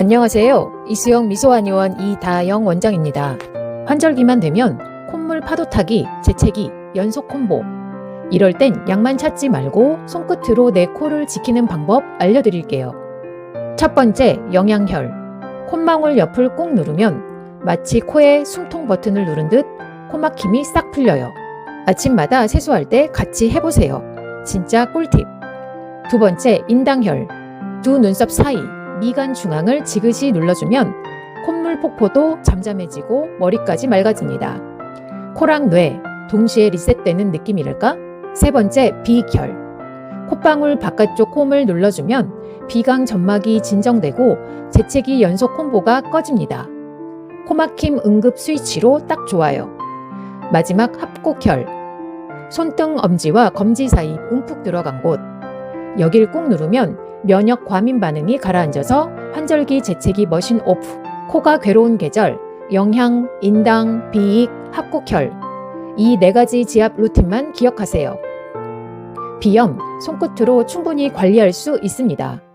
안녕하세요. 이수영 미소한의원 이다영 원장입니다. 환절기만 되면 콧물 파도 타기, 재채기, 연속 콤보. 이럴 땐 약만 찾지 말고 손끝으로 내 코를 지키는 방법 알려드릴게요. 첫 번째, 영양혈. 콧망울 옆을 꾹 누르면 마치 코에 숨통 버튼을 누른 듯 코막힘이 싹 풀려요. 아침마다 세수할 때 같이 해보세요. 진짜 꿀팁. 두 번째, 인당혈. 두 눈썹 사이, 미간 중앙을 지그시 눌러주면 콧물 폭포도 잠잠해지고 머리까지 맑아집니다. 코랑 뇌, 동시에 리셋되는 느낌이랄까? 세 번째, 비결. 콧방울 바깥쪽 홈을 눌러주면 비강 점막이 진정되고 재채기 연속 콤보가 꺼집니다. 코막힘 응급 스위치로 딱 좋아요. 마지막 합곡혈. 손등 엄지와 검지 사이 움푹 들어간 곳. 여길 꾹 누르면 면역 과민 반응이 가라앉아서 환절기 재채기 머신 오프. 코가 괴로운 계절, 영양, 인당, 비익, 합곡혈. 이 네 가지 지압 루틴만 기억하세요. 비염, 손끝으로 충분히 관리할 수 있습니다.